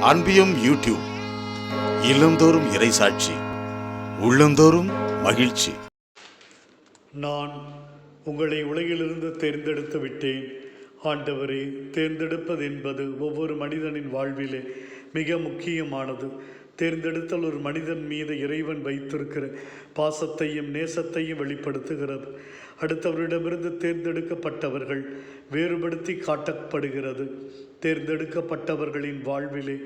அன்பியம் YouTube இல்லந்தோறும் இறைசாட்சி உள்ளந்தோறும் மகிழ்ச்சி. நான் உங்களை உலகிலிருந்து தேர்ந்தெடுத்து விட்டேன். ஆண்டவரே தேர்ந்தெடுப்பது என்பது ஒவ்வொரு மனிதனின் வாழ்விலே மிக முக்கியமானது. தேர்ந்தெடுத்தல் ஒரு மனிதன் மீது இறைவன் வைத்திருக்கிற பாசத்தையும் நேசத்தையும் வெளிப்படுத்துகிறது. அடுத்தவரிடமிருந்து தேர்ந்தெடுக்கப்பட்டவர்கள் வேறுபடுத்தி காட்டப்படுகிறது. தேர்ந்தெடுக்கப்பட்டவர்களின் வாழ்விலே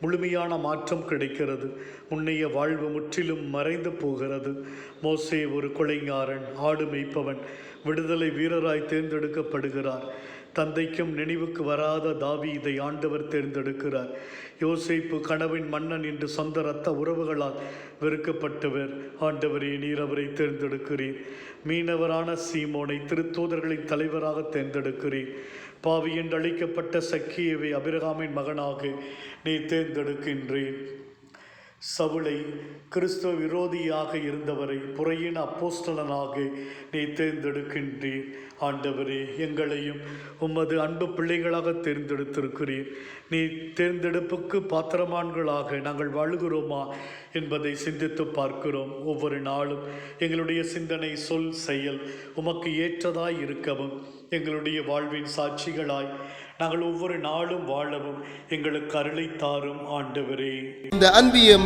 முழுமையான மாற்றம் கிடைக்கிறது. முன்னைய வாழ்வு முற்றிலும் மறைந்து போகிறது. மோசே ஒரு கொலைஞாரன் ஆடு மேய்ப்பவன் விடுதலை வீரராய் தேர்ந்தெடுக்கப்படுகிறார். தந்தைக்கும் நினைவுக்கு வராத தாவி இதை ஆண்டவர் தேர்ந்தெடுக்கிறார். யோசிப்பு கனவின் மன்னன் என்று சொந்த இரத்த உறவுகளால் வெறுக்கப்பட்டவர். ஆண்டவரே நீர் அவரை தேர்ந்தெடுக்கிறீர். மீனவரான சீமோனை திருத்தூதர்களின் தலைவராக தேர்ந்தெடுக்கிறீர். பாவி என்று அழைக்கப்பட்ட சக்கியவை அபிரகாமின் மகனாக நீ தேர்ந்தெடுக்கின்றேன் சவுளை கிறிஸ்துவ விரோதியாக இருந்தவரை புறையின் அப்போஸ்டலனாக நீ தேர்ந்தெடுக்கின்றீர். ஆண்டவரே எங்களையும் உமது அன்பு பிள்ளைகளாக தேர்ந்தெடுத்திருக்கிறீர். நீ தேர்ந்தெடுப்புக்கு பாத்திரமான்களாக நாங்கள் வாழுகிறோமா என்பதை சிந்தித்து பார்க்கிறோம். ஒவ்வொரு நாளும் எங்களுடைய சிந்தனை சொல் செயல் உமக்கு ஏற்றதாய் இருக்கவும் எங்களுடைய வாழ்வின் சாட்சிகளாய் நாங்கள் ஒவ்வொரு நாளும் வாழவும் எங்களுக்கு அருளை தாரும். ஆண்டவரே. இந்த அன்பியம்